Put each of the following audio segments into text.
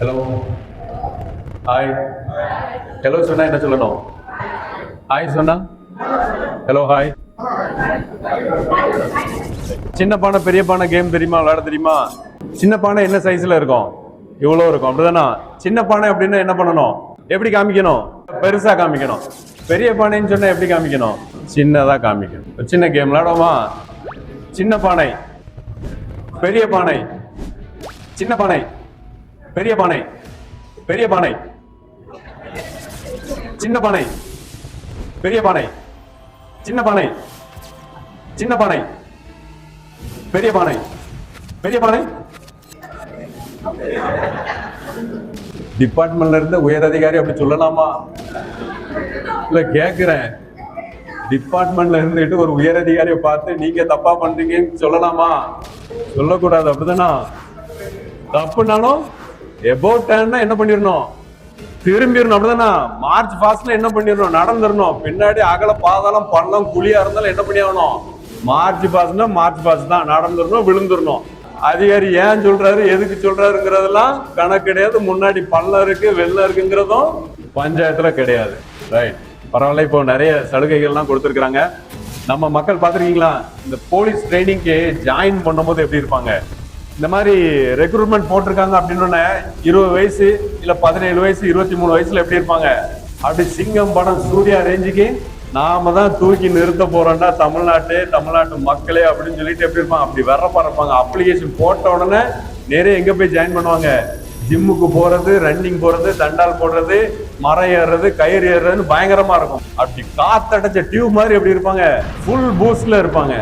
Hello hi hello சொன்னா என்ன சொல்லணும்? ஹாய் சொன்னா ஹலோ ஹாய் சின்ன பானை பெரிய பானை கேம் தெரியுமா விளையாட தெரியுமா? சின்ன பானை என்ன சைஸ்ல இருக்கும்? இவ்வளோ இருக்கும் அப்படிதானா? சின்ன பானை அப்படின்னா என்ன பண்ணணும்? எப்படி காமிக்கணும்? பெருசா காமிக்கணும். பெரிய பானைன்னு சொன்னா எப்படி காமிக்கணும்? சின்னதா காமிக்கணும். சின்ன கேம் விளையாடுவோமா? சின்ன பானை. பெரிய பானை. சின்ன பானை. பெரிய பானை பெரிய பானை சின்ன பானை பெரிய பானை சின்ன பானை சின்ன பானை பெரிய பானை பெரிய பானை டிபார்ட்மெண்ட்ல இருந்து உயர் அதிகாரி அப்படி சொல்லலாமா? இல்ல கேக்குறேன். டிபார்ட்மெண்ட்ல இருந்துட்டு ஒரு உயர் அதிகாரியை பார்த்து நீங்க தப்பா பண்றீங்கன்னு சொல்லலாமா? சொல்லக்கூடாது அப்படிதானா? தப்புனாலும் எபோட் டேன்னா என்ன பண்ணிடணும்? திரும்பிடணும் அப்படிதானா? மார்ச் ஃபாஸ்ட்ல என்ன பண்ணிடணும்? நடந்துடணும். பின்னாடி அகல பாதாளம் பள்ளம் குழியா இருந்தாலும் என்ன பண்ணி ஆகணும் மார்ச் பாஸ்னா மார்ச் பாஸ் தான். நடந்துடணும் விழுந்துடணும். அதிகாரி ஏன் சொல்றாரு எதுக்கு சொல்றாருங்கிறதெல்லாம் கணக்கு கிடையாது முன்னாடி பள்ளம் இருக்கு வெள்ளம் இருக்குங்கிறதும் பஞ்சாயத்துல கிடையாது. ரைட் பரவாயில்ல இப்போ நிறைய சலுகைகள்லாம் கொடுத்துருக்குறாங்க. நம்ம மக்கள் பார்த்துருக்கீங்களா? இந்த போலீஸ் ட்ரைனிங்க்கு ஜாயின் பண்ணும்போது எப்படி இருப்பாங்க? இந்த மாதிரி ரெக்ரூட்மெண்ட் போட்டிருக்காங்க அப்படின்னு இருபது வயசு இல்ல பதினேழு வயசு இருபத்தி மூணு வயசுல எப்படி இருப்பாங்க? அப்படி சிங்கம் படம் சூர்யா ரேஞ்சுக்கு நாம தான் தூக்கி நிறுத்த போறோம்னா தமிழ்நாட்டு தமிழ்நாட்டு மக்களே அப்படின்னு சொல்லிட்டு எப்படி இருப்பாங்க? அப்படி வர இருப்பாங்க. அப்ளிகேஷன் போட்ட உடனே நிறைய எங்க போய் ஜாயின் பண்ணுவாங்க? ஜிம்முக்கு போறது ரன்னிங் போறது தண்டால் போடுறது மரம் ஏறுறது கயிறு ஏறுறதுன்னு பயங்கரமா இருக்கும். அப்படி காத்தடைச்ச டியூப் மாதிரி எப்படி இருப்பாங்க. ஃபுல் பூஸ்ட்ல இருப்பாங்க.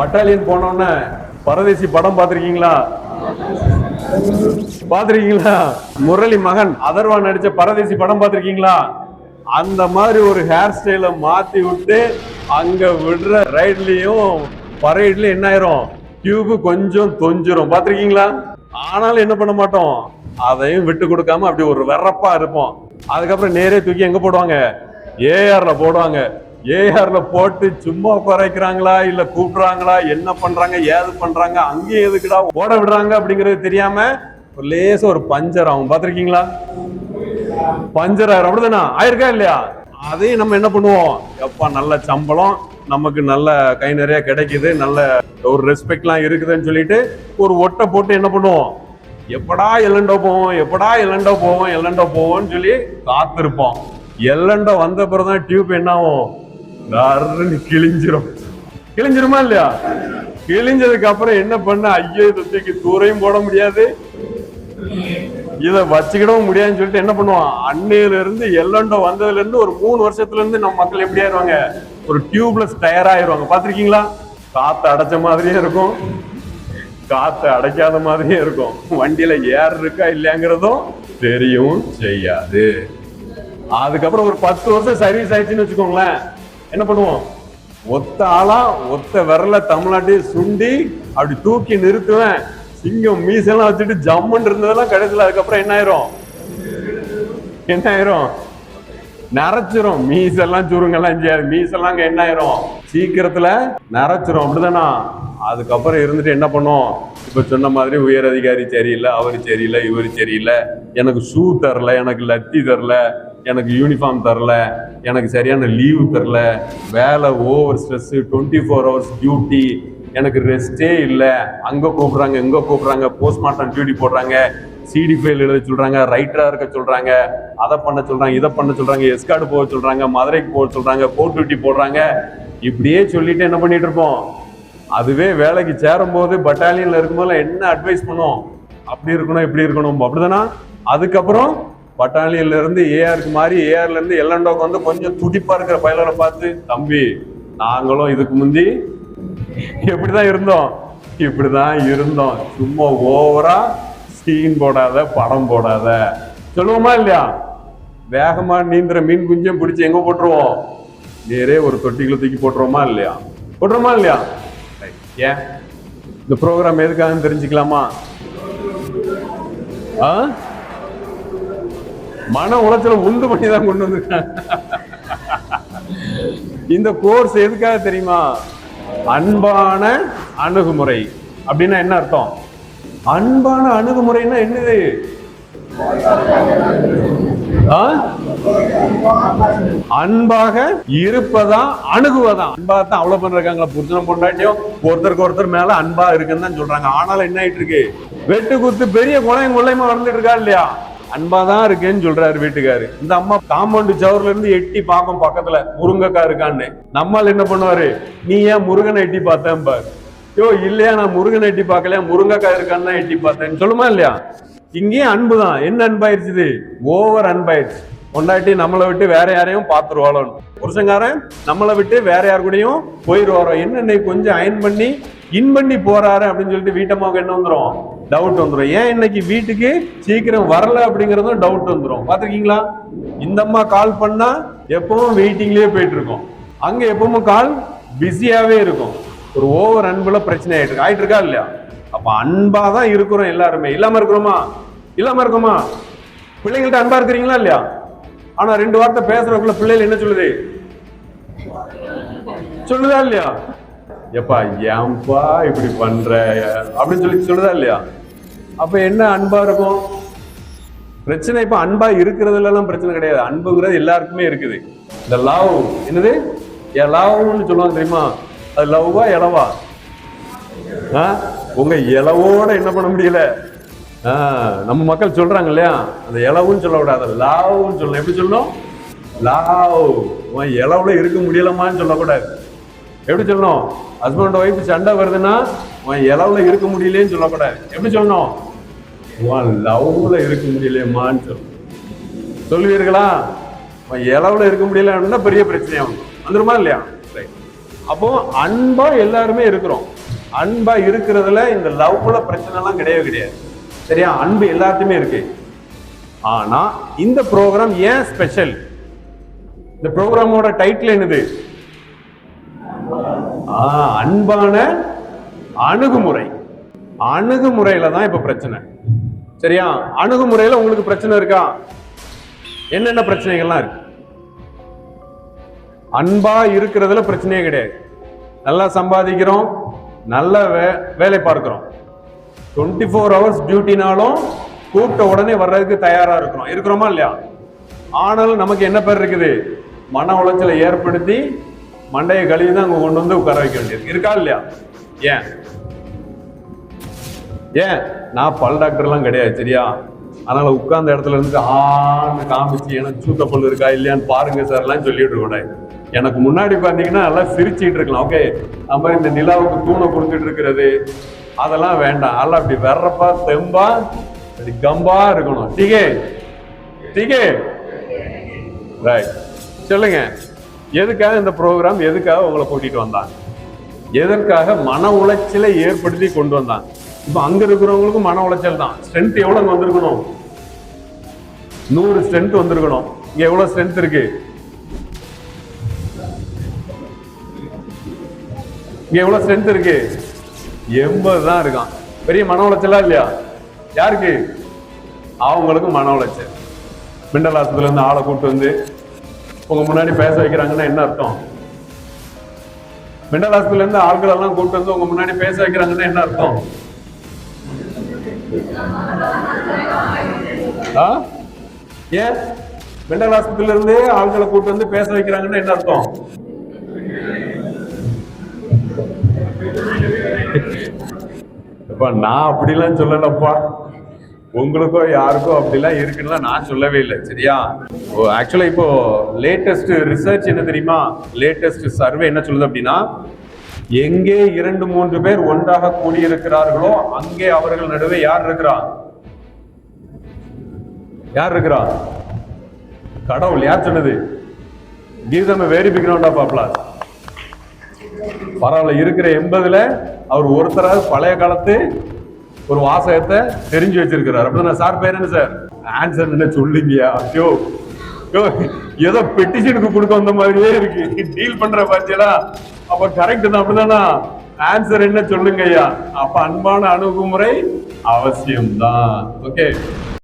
பட்டாலியன் போனோடனே பரதேசி படம் பார்த்திருக்கீங்களா? பார்த்திருக்கீங்களா? முரளி மகன். அதர்வா நடிச்ச பரதேசி படம் பார்த்திருக்கீங்களா? அந்த மாதிரி ஒரு ஹேர் ஸ்டைலை மாத்தி விட்டு அங்க விடுற ரைட்லயும் பரேட்லயும் என்ன ஆயிரும்? டியூப் கொஞ்சம் தொஞ்சிரும். பார்த்திருக்கீங்களா? ஆனாலும் என்ன பண்ண மாட்டோம்? அதையும் விட்டு கொடுக்காம அப்படி ஒரு வெறப்பா இருப்போம். அதுக்கப்புறம் நேரே தூக்கி எங்க போடுவாங்க? ஏஆர்ல போடுவாங்க. ஏஆர்ல போட்டு சும்மா குறைக்கிறாங்களா இல்ல கூப்பிடுறாங்களா என்ன பண்றாங்க ஏது பண்றாங்க அங்கேயும் எதுக்குடா ஓட விடுறாங்க அப்படிங்கிறது தெரியாம ஒரு லேச ஒரு பஞ்சர் ஆகும். பாத்திருக்கீங்களா பஞ்சர் ஆயிரம். அப்படிதானா? ஆயிருக்கா இல்லையா? அதையும் நம்ம என்ன பண்ணுவோம்? எப்பா நல்ல சம்பளம் நமக்கு நல்ல கை நிறைய கிடைக்குது நல்ல ஒரு ரெஸ்பெக்ட்லாம் இருக்குதுன்னு சொல்லிட்டு ஒரு ஒட்டை போட்டு என்ன பண்ணுவோம்? எப்படா எல்லண்டோ போவோம் எப்படா எல்லண்டோ போவோம் எல்லண்டோ போவோம்னு சொல்லி காத்திருப்போம். எல்லண்டோ வந்த பிறகுதான் டியூப் என்ன ஆகும் நறுன்னு கிழிஞ்சிரும். கிழிஞ்சிருமா இல்லையா? கிழிஞ்சதுக்கு அப்புறம் என்ன பண்ண? ஐயோ இதை தூக்கி தூரையும் போட முடியாது. இதை வச்சுக்கிடவும் முடியாதுன்னு சொல்லிட்டு என்ன பண்ணுவான்? அன்னையில இருந்து எல்லண்டோ வந்ததுல இருந்து ஒரு மூணு வருஷத்துல இருந்து நம்ம மக்கள் எப்படி ஆயிருவாங்க ஒரு டியூப்லெஸ் டயர் ஆயிருவாங்க பாத்திருக்கீங்களா காத்து அடைச்ச மாதிரியே இருக்கும். காத்து அடைக்காத மாதிரியே இருக்கும். வண்டியில ஏர் இருக்கா இல்லையாங்கிறதும் தெரியவும் செய்யாது. அதுக்கப்புறம் ஒரு பத்து வருஷம் சர்வீஸ் ஆயிடுச்சுன்னு வச்சுக்கோங்களேன். என்ன பண்ணுவோம்? ஒத்த ஆளா ஒத்த விரல தமிழ்நாட்டையும் சுண்டி அப்படி தூக்கி நிறுத்துவேன். சிங்கம் மீசெல்லாம் வச்சுட்டு ஜம்முன்னு இருந்ததெல்லாம் கிடைச்சல அதுக்கப்புறம் என்ன ஆயிரும்? என்ன ஆயிரும்? நரைச்சிரும். மீசெல்லாம் சுருங்கெல்லாம் செய்யாது. மீசெல்லாம் அங்க என்ன ஆயிரும்? சீக்கிரத்துல நரைச்சிரும். அப்படிதானா? அதுக்கப்புறம் இருந்துட்டு என்ன பண்ணும் இப்ப சொன்ன மாதிரி உயர் அதிகாரி சரியில்லை அவரு சரியில்லை இவரு சரியில்லை. எனக்கு ஷூ தரல எனக்கு லத்தி தரல. எனக்கு யூனிஃபார்ம் தரல எனக்கு சரியான லீவு தரல வேலை over stress twenty four hours duty எனக்கு ரெஸ்டே இல்லை. அங்கே கூப்பிட்றாங்க இங்க கூப்பிட்றாங்க போஸ்ட்மார்ட்டம் டியூட்டி போடுறாங்க சிடி ஃபைல் எழுத சொல்கிறாங்க ரைட்டராக இருக்க சொல்கிறாங்க அதை பண்ண சொல்கிறாங்க இதை பண்ண சொல்கிறாங்க எஸ்கார்டு போக சொல்கிறாங்க மதுரைக்கு போக சொல்கிறாங்க கோர்ட் டியூட்டி போடுறாங்க. இப்படியே சொல்லிட்டு என்ன பண்ணிட்டு இருப்போம்? அதுவே வேலைக்கு சேரும் போது இருக்கும்போது என்ன அட்வைஸ் பண்ணுவோம் அப்படி இருக்கணும் இப்படி இருக்கணும். அப்படிதானா? அதுக்கப்புறம் பட்டாளியிலேருந்து ஏஆருக்கு மாறி ஏஆர்லேருந்து எல்லண்டோக்கு வந்து கொஞ்சம் துடிப்பாக இருக்கிற பயலரை பார்த்து தம்பி நாங்களும் இதுக்கு முந்தி எப்படிதான் இருந்தோம். இப்படி தான் இருந்தோம். சும்மா ஓவரா சீன் போடாத படம் போடாத. சொல்லுவோமா இல்லையா? வேகமாக நீந்துற மீன் குஞ்சம் பிடிச்சி எங்கே போட்டுருவோம்? நேரே ஒரு தொட்டிக்குள்ள தூக்கி போட்டுருவோமா இல்லையா? போட்டுருவோமா இல்லையா? ஏன்? இந்த ப்ரோக்ராம் எதுக்காகன்னு தெரிஞ்சுக்கலாமா? ஆ? மன உளைச்சல உண்டு பண்ணி தான் கொண்டு வந்திருக்காங்க. இந்த கோர்ஸ் எதுக்காக தெரியுமா? அன்பான அணுகுமுறை. அப்படின்னா என்ன அர்த்தம்? அன்பான அணுகுமுறைன்னா என்னது? அன்பாக இருப்பதா அணுகுவதா? அன்பா தான் அவ்வளவு பண்ண இருக்காங்களா? புருஷனம் பொண்டாட்டியும் ஒருத்தருக்கு ஒருத்தர் மேல அன்பா இருக்குன்னு தான் சொல்றாங்க. ஆனாலும் என்ன ஆயிட்டு இருக்கு? வெட்டு குத்து பெரிய குலையும் கொள்ளையுமா வளர்ந்துட்டு இருக்கா இல்லையா? அன்பா தான் இருக்கேன்னு சொல்றாரு வீட்டுக்காரு. இந்த அம்மா காம்பவுண்ட் சவர்ல இருந்து எட்டி பார்க்கும் பக்கத்துல முருங்கக்கா இருக்கான்னு. நம்மால் என்ன பண்ணுவாரு? நீ ஏன் முருகனை எட்டி பார்த்தேன் பாரு யோ இல்லையா நான் முருகனை எட்டி பார்க்கலையா? முருங்கக்கா இருக்கான்னு தான் எட்டி பார்த்தேன் சொல்லுமா இல்லையா? இங்கேயும் அன்பு தான் என்ன அன்பாயிருச்சுது ஓவர் அன்பாயிருச்சு. கொண்டாட்டி நம்மளை விட்டு வேற யாரையும் பார்த்துருவாளோன்னு. புருஷங்காரன் நம்மளை விட்டு வேற யார் கூடயும் போயிடுவாரோ என்ன இன்னைக்கு கொஞ்சம் அயன் பண்ணி இன் பண்ணி போறாரு அப்படின்னு சொல்லிட்டு வீட்டம்மாவுக்கு என்ன வந்துரும்? டவுட் வந்துடும் ஏன் இன்னைக்கு வீட்டுக்கு சீக்கிரம் வரல அப்படிங்கிறதும் டவுட் வந்துடும் பார்த்துருக்கீங்களா? இந்த அம்மா கால் பண்ணா எப்பவும் வெயிட்டிங்லேயே போயிட்டு இருக்கோம் அங்கே எப்பவும் கால் பிஸியாகவே இருக்கும். ஒரு ஓவர் அன்புல பிரச்சனை ஆகிட்டு இருக்கு. ஆயிட்டு இருக்கா இல்லையா? அப்போ அன்பாக தான் இருக்கிறோம் எல்லாருமே. இல்லாமல் இருக்கிறோமா? இல்லாமல் இருக்கோமா? பிள்ளைங்கள்ட்ட அன்பாக இருக்கிறீங்களா இல்லையா? ஆனால் ரெண்டு வார்த்தை பேசுறதுக்குள்ள பிள்ளைகள் என்ன சொல்லுது? சொல்லுதா இல்லையா? எப்பா ஏன்பா இப்படி பண்ற? அப்படின்னு சொல்லி சொல்லுதா இல்லையா? அப்ப என்ன அன்பா இருக்கும்? பிரச்சனை இப்ப அன்பா இருக்கிறதுல எல்லாம் பிரச்சனை கிடையாது. அன்புங்கிறது எல்லாருக்குமே இருக்குது. இந்த லவ் என்னது? லவ்னு சொல்லுவாங்க தெரியுமா? அது லவ்வா இலவா ஆ? உங்க இளவோட என்ன பண்ண முடியல? ஆ, நம்ம மக்கள் சொல்றாங்க இல்லையா? அந்த இளவுன்னு சொல்லக்கூடாது லாவ்னு சொல்லணும். எப்படி சொல்லணும்? லாவ் உன் இளவுல இருக்க முடியலமான்னு சொல்லக்கூடாது. எப்படி சொல்லணும்? ஹஸ்பண்ட் ஒய்ஃப் சண்டை வருதுன்னா உன் இளவுல இருக்க முடியலன்னு சொல்லக்கூடாது எப்படி சொல்லணும்? உன் லவ்ல இருக்க முடியலையம்மான்னு சொல்லணும். சொல்லுவீர்களா? உன் இளவுல இருக்க முடியலன்னா பெரிய பிரச்சனையாகும் வந்துருமா இல்லையா? ரைட் அப்போ அன்பா எல்லாருமே இருக்கிறோம். அன்பா இருக்கிறதுல இந்த லவ்ல பிரச்சனைலாம் கிடையவே கிடையாது. சரியா? அன்பு எல்லாத்தையுமே இருக்கு. ஆனா இந்த ப்ரோக்ராம் ஏன் ஸ்பெஷல் இந்த ப்ரோக்ராமோட டைட்டில் என்னது? அன்பான அணுகுமுறை. அணுகுமுறையில தான் இப்ப பிரச்சனை. சரியா? அணுகுமுறையில உங்களுக்கு பிரச்சனை இருக்கா? என்னென்ன பிரச்சனைகள்லாம் இருக்கு? அன்பா இருக்கிறதுல பிரச்சனையே கிடையாது. நல்லா சம்பாதிக்கிறோம் நல்ல வே வேலை பார்க்கிறோம். டுவெண்ட்டி ஃபோர் ஹவர்ஸ் டியூட்டினாலும் கூப்பிட்ட உடனே வர்றதுக்கு தயாரா இருக்கிறோம். இருக்கிறோமா இல்லையா? ஆனாலும் நமக்கு என்ன பேர் இருக்குது? மன உளைச்சலை ஏற்படுத்தி மண்டையை கழுவி தான் அங்கே கொண்டு வந்து உட்கார வைக்க வேண்டியது இருக்கா இல்லையா? ஏன்? ஏன்? நான் பல் டாக்டர்லாம் கிடையாது சரியா? அதனால உட்கார்ந்த இடத்துல இருந்து ஆன்னு காமிச்சு எனக்கு சூத்த பல் இருக்கா இல்லையான்னு பாருங்க சார்லாம் சொல்லிட்டு இருக்கக்கூடாது எனக்கு முன்னாடி பார்த்தீங்கன்னா நல்லா சிரிச்சிட்டு இருக்கலாம். ஓகே நம்ம இந்த நிலாவுக்கு தூணை கொடுத்துட்டு இருக்கிறது அதெல்லாம் வேண்டாம். அதெல்லாம் அப்படி வர்றப்பா தெம்பா அப்படி கம்பா இருக்கணும். டிகே டிகே ரைட் சொல்லுங்க. எதுக்காக இந்த ப்ரோக்ராம் எதுக்காக உங்களை கூட்டிட்டு வந்தாங்க எதற்காக மன உளைச்சலை ஏற்படுத்தி கொண்டு வந்தாங்க இப்போ அங்க இருக்கிறவங்களுக்கும் மன உளைச்சல் தான். ஸ்ட்ரென்த் எவ்வளவு வந்திருக்கணும்? நூறு ஸ்ட்ரென்த் வந்திருக்கணும். இங்க எவ்வளவு ஸ்ட்ரென்த் இருக்கு? இங்க எவ்வளவு ஸ்ட்ரென்த் இருக்கு? எண்பது தான் இருக்கான். பெரிய மன உளைச்சலா இல்லையா? யாருக்கு? அவங்களுக்கும் மன உளைச்சல். மிண்டல் ஆஸ்பத்திரில இருந்து ஆளை கூட்டு வந்து உங்க முன்னாடி பேச வைக்கிறாங்கன்னா என்ன அர்த்தம்? மெண்டல் ஹாஸ்பிட்டல் இருந்து ஆட்கள் எல்லாம் கூட்டு வந்து உங்க முன்னாடி பேச வைக்கிறாங்கன்னா என்ன அர்த்தம்? ஆ? ஏன்? மெண்டல் ஹாஸ்பிட்டல் இருந்து ஆட்களை கூட்டு வந்து பேச வைக்கிறாங்கன்னா என்ன அர்த்தம்? அப்பா நான் அப்படிலாம் சொல்லலப்பா. உங்களுக்கோ யாருக்கோ அப்படிலாம் இருக்குன்னா நான் சொல்லவே இல்லை சரியா? ஆக்சுவலா இப்போ லேட்டஸ்ட் ரிசர்ச் என்ன தெரியுமா? லேட்டஸ்ட் சர்வே என்ன சொல்லுது அப்படின்னா எங்கே இரண்டு மூன்று பேர் ஒன்றாக கூடியிருக்கிறார்களோ அங்கே அவர்கள் நடுவே யார் இருக்கிறான் யார் இருக்கிறான் கடவுள் யார் சொன்னது? கீதம் வெரி பிக்ரவுண்டா பாப்பலாம் பரவாயில்ல இருக்கிற எண்பதுல அவர் ஒருத்தராவது பழைய காலத்து ஒரு வாசகத்தை தெரிஞ்சு வச்சிருக்கிறார். அப்படின்னா சார் பேர் என்ன சார்? ஆன்சர் என்ன சொல்லுங்கயா ஐயோ ஐயோ, ஏதோ பெட்டிஷனுக்கு கொடுக்க வந்த மாதிரியே இருக்கு. டீல் பண்ற பாத்தியலா? அப்ப கரெக்ட் தான் அப்படிதானா? ஆன்சர் என்ன சொல்லுங்க ஐயா அப்ப அன்பான அணுகுமுறை அவசியம்தான். ஓகே